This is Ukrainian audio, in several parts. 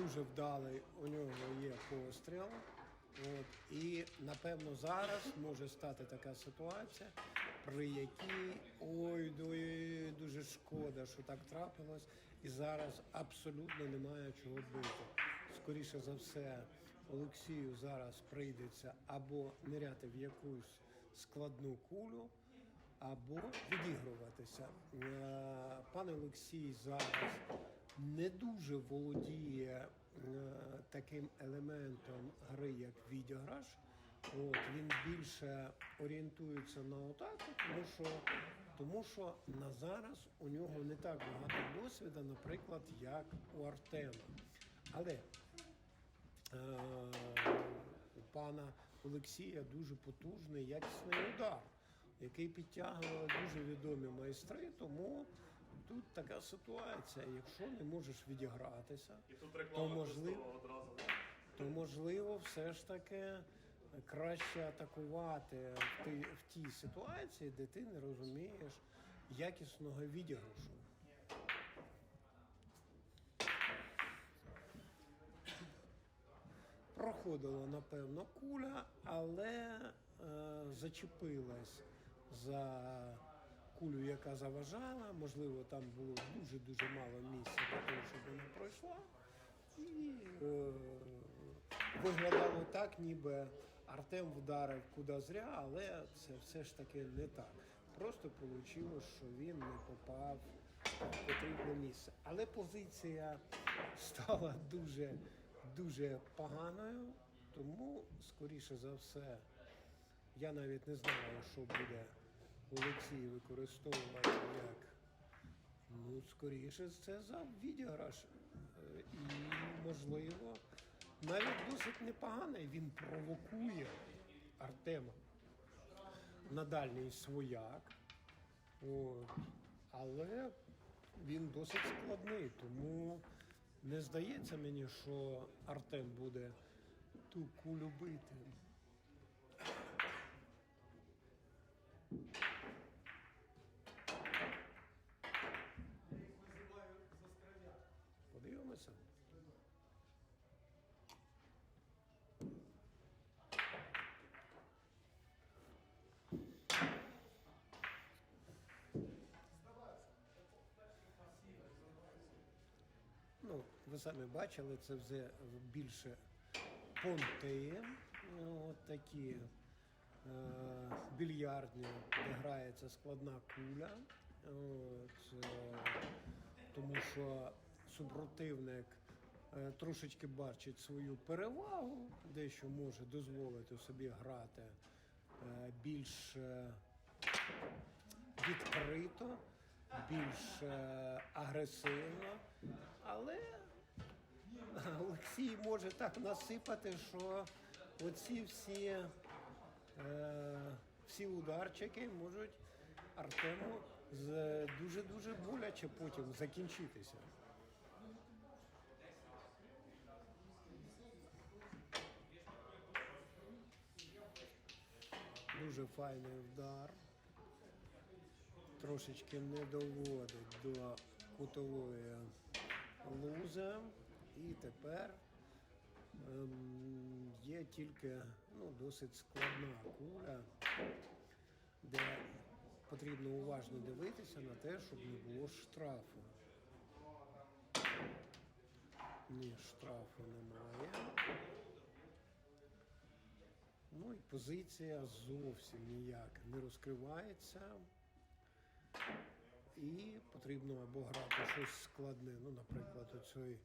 дуже вдалий, у нього є постріл. От, і напевно зараз може стати така ситуація, при якій ой, ой, дуже шкода, що так трапилось, і зараз абсолютно немає чого бити. Скоріше за все, Олексію зараз прийдеться або ниряти в якусь складну кулю, або відігруватися. Е, Пан Олексій зараз не дуже володіє е, таким елементом гри, як відіграш. От, він більше орієнтується на атаку, тому що, тому що на зараз у нього не так багато досвіду, наприклад, як у Артема. Але е, у пана Олексія дуже потужний якісний удар, який підтягували дуже відомі майстри. Тому тут така ситуація. Якщо не можеш відігратися, І тут то можливо, одразу. то можливо, все ж таки краще атакувати в тій, в тій ситуації, де ти не розумієш якісного відіграшу. Проходила, напевно, куля, але е, зачепилась за кулю, яка заважала. Можливо, там було дуже-дуже мало місця для того, щоб вона пройшла. І е, виглядало так, ніби Артем вдарив куди зря, але це все ж таки не так. Просто вийшло, що він не попав в потрібне місце. Але позиція стала дуже, дуже поганою, тому, скоріше за все, я навіть не знаю, що буде Олексій використовувати як Ну, скоріше це за відіграш. Е, І, можливо, навіть досить непоганий. Він провокує Артема на дальній свояк. От. Але він досить складний, тому не здається мені, що Артем буде ту кулю бити. Подивимося. Ну, ви самі бачили, це вже більше понти, ну, от такі е, більярдні, де грається складна куля. От, е, тому що супротивник е, трошечки бачить свою перевагу, дещо може дозволити собі грати е, більш е, відкрито, більш е, агресивно, але Олексій може так насипати, що оці всі, е, всі ударчики можуть Артему дуже-дуже боляче потім закінчитися. Дуже файний удар. Трошечки не доводить до кутової лузи. І тепер ем, є тільки ну, досить складна куля, де потрібно уважно дивитися на те, щоб не було штрафу. Ні, штрафу немає. Ну і позиція зовсім ніяк не розкривається. І потрібно або грати щось складне. Ну, наприклад, оцей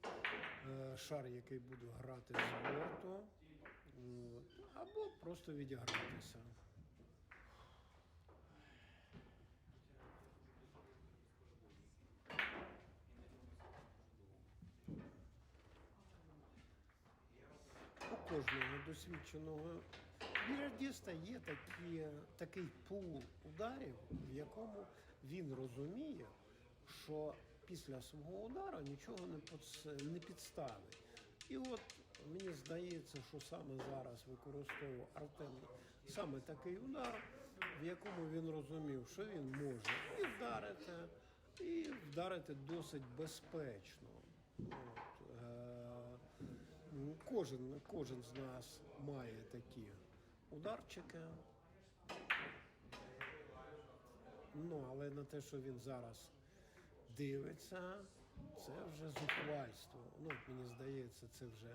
е, шар, який буду грати з борту, або просто відігратися. У кожного досвідченого більярдіста є такі, такий пул ударів, в якому він розуміє, що після свого удару нічого не, подс- не підставить. І от мені здається, що саме зараз використовував Артем саме такий удар, в якому він розумів, що він може і вдарити, і вдарити досить безпечно. От, е- Кожен, кожен з нас має такі ударчики. Ну, але на те, що він зараз дивиться, це вже зухвальство. Ну, мені здається, це вже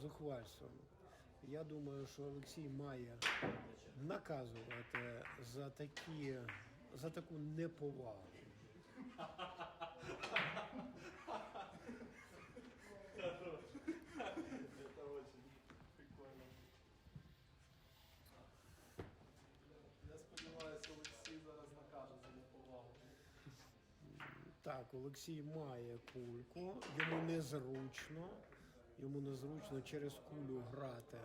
зухвальство. Я думаю, що Олексій має наказувати за такі, за таку неповагу. Это очень прикольно. Я сподіваюся, Олексій зараз накаже за неповагу. Так, Олексій має кульку, йому незручно. Йому незручно через кулю грати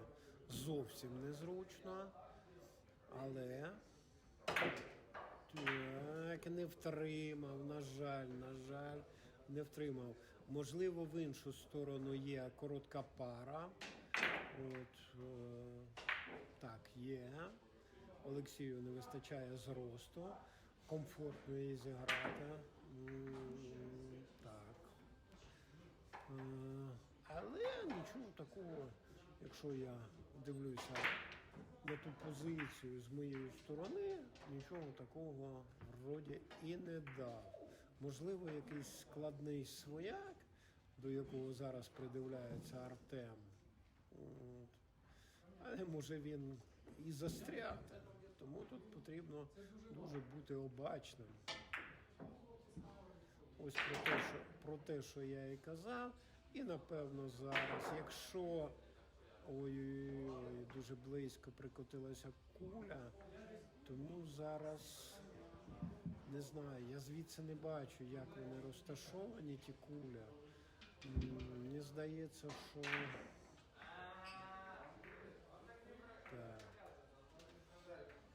зовсім незручно. Але так, не втримав, на жаль, на жаль, не втримав. Можливо, в іншу сторону є коротка пара. От, е, так, є. Олексію не вистачає зросту. Комфортно її зіграти. Так. Е, Але нічого такого, якщо я дивлюся на ту позицію з моєї сторони, нічого такого вроді і не дав. Можливо, якийсь складний свояк, до якого зараз придивляється Артем. От. Але може він і застряти. Тому тут потрібно дуже бути обачним. Ось про те, що, про те, що я і казав. І напевно зараз, якщо ой-ой-ой, дуже близько прикотилася куля, тому зараз не знаю, я звідси не бачу, як вони розташовані, ті куля. Мені здається, що так.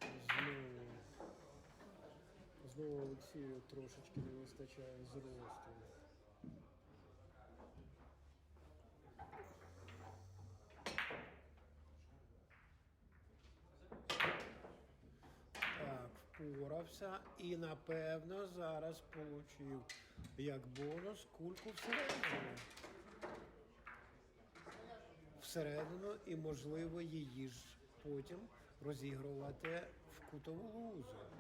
Знову. Знову Олексію трошечки не вистачає зросту. Так, впорався і напевно зараз получив як бонус кульку всередину. Всередину і можливо її ж потім розігрувати в кутову лузу.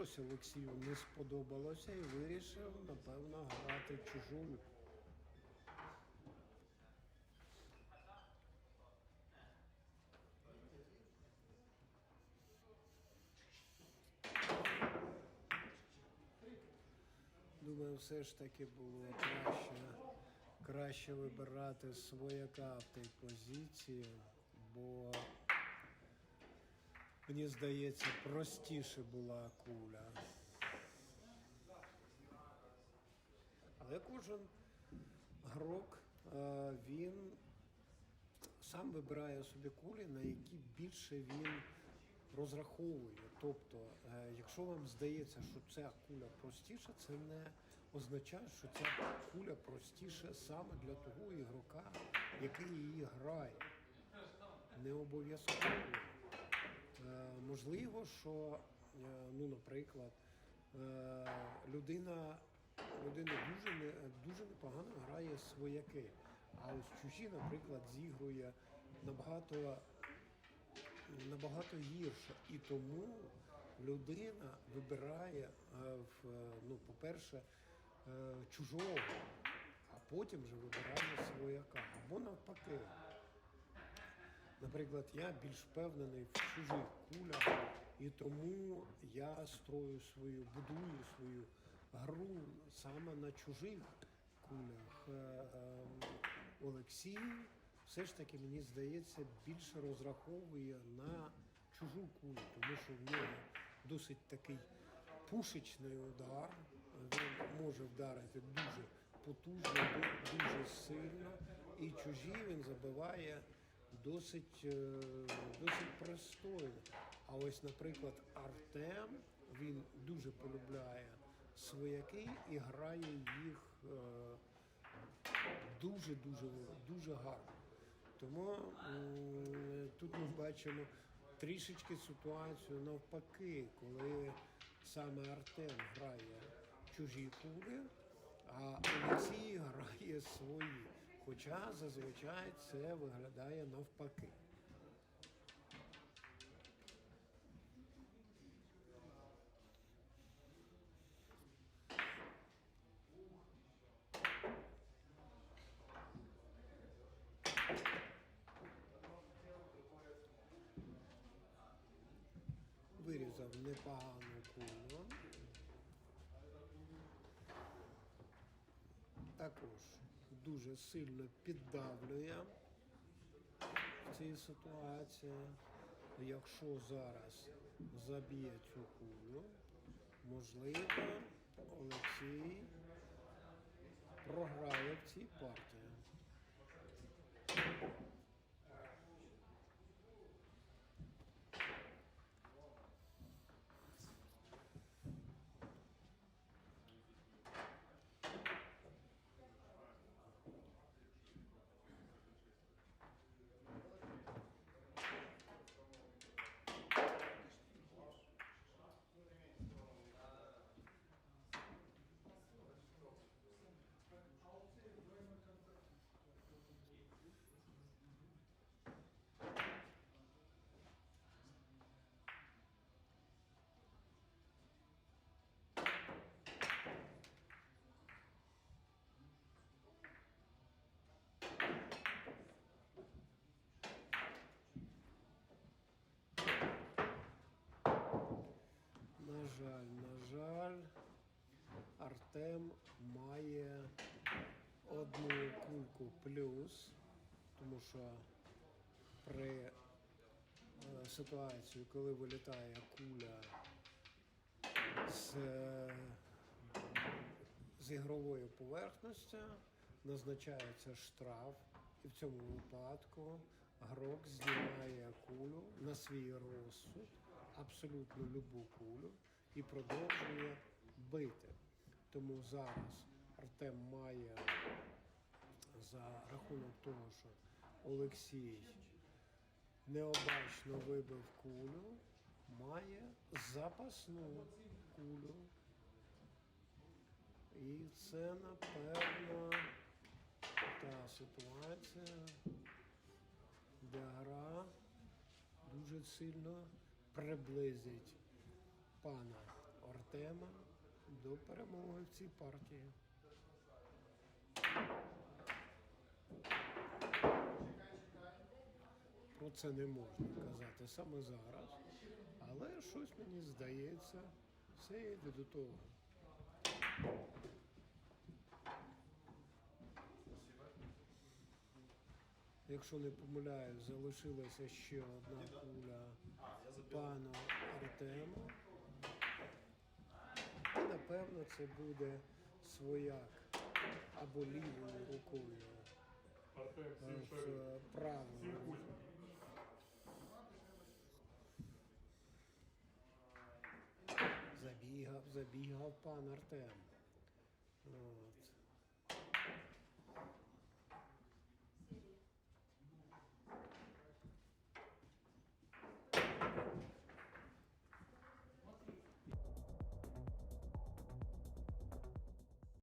Щось Олексію не сподобалося і вирішив, напевно, грати чужу. Думаю, все ж таки було краще, краще вибирати свояка в тій позиції, бо мені здається, простіше була куля. Але кожен грок е, він сам вибирає собі кулі, на які більше він розраховує. Тобто, е, якщо вам здається, що ця куля простіша, це не означає, що ця куля простіша саме для того ігрока, який її грає. Не обов'язково. Е, можливо, що, е, ну, наприклад, е, людина, людина дуже, дуже непогано грає свояки, а ось чужі, наприклад, зігрує набагато, набагато гірше. І тому людина вибирає, ну, по-перше, чужого, а потім вже вибирає свояка. Або навпаки. Наприклад, я більш впевнений в чужих кулях, і тому я строю свою, будую свою гру саме на чужих кулях. Е, е, Олексій все ж таки, мені здається, більше розраховує на чужу кулю, тому що в нього досить такий пушечний удар. Він може вдарити дуже потужно, дуже сильно, і чужі він забиває досить, е, досить пристойно. А ось, наприклад, Артем він дуже полюбляє свояки і грає їх дуже дуже дуже гарно. Тому тут ми бачимо трішечки ситуацію навпаки, коли саме Артем грає чужі кулі, а Олексій грає свої. Хоча зазвичай це виглядає навпаки. Вирізав непогану кулю. Також дуже сильно піддавлює в цій ситуації. Якщо зараз заб'є цю кулю, можливо, Олексій програє в цій партії. На жаль, на жаль, Артем має одну кульку плюс, тому що при е, ситуації, коли вилітає куля з, з ігрової поверхності, назначається штраф, і в цьому випадку грок знімає кулю на свій розсуд, абсолютно любу кулю, і продовжує бити. Тому зараз Артем має за рахунок того, що Олексій необачно вибив кулю, має запасну кулю. І це, напевно, та ситуація, де гра дуже сильно приблизить пана Артема до перемоги в цій партії. Про це не можна казати саме зараз, але щось мені здається, все йде до того. Якщо не помиляюсь, залишилася ще одна куля пану Артему. Напевно це буде свояк або лівою рукою е, правою. Забігав, забігав пан Артем.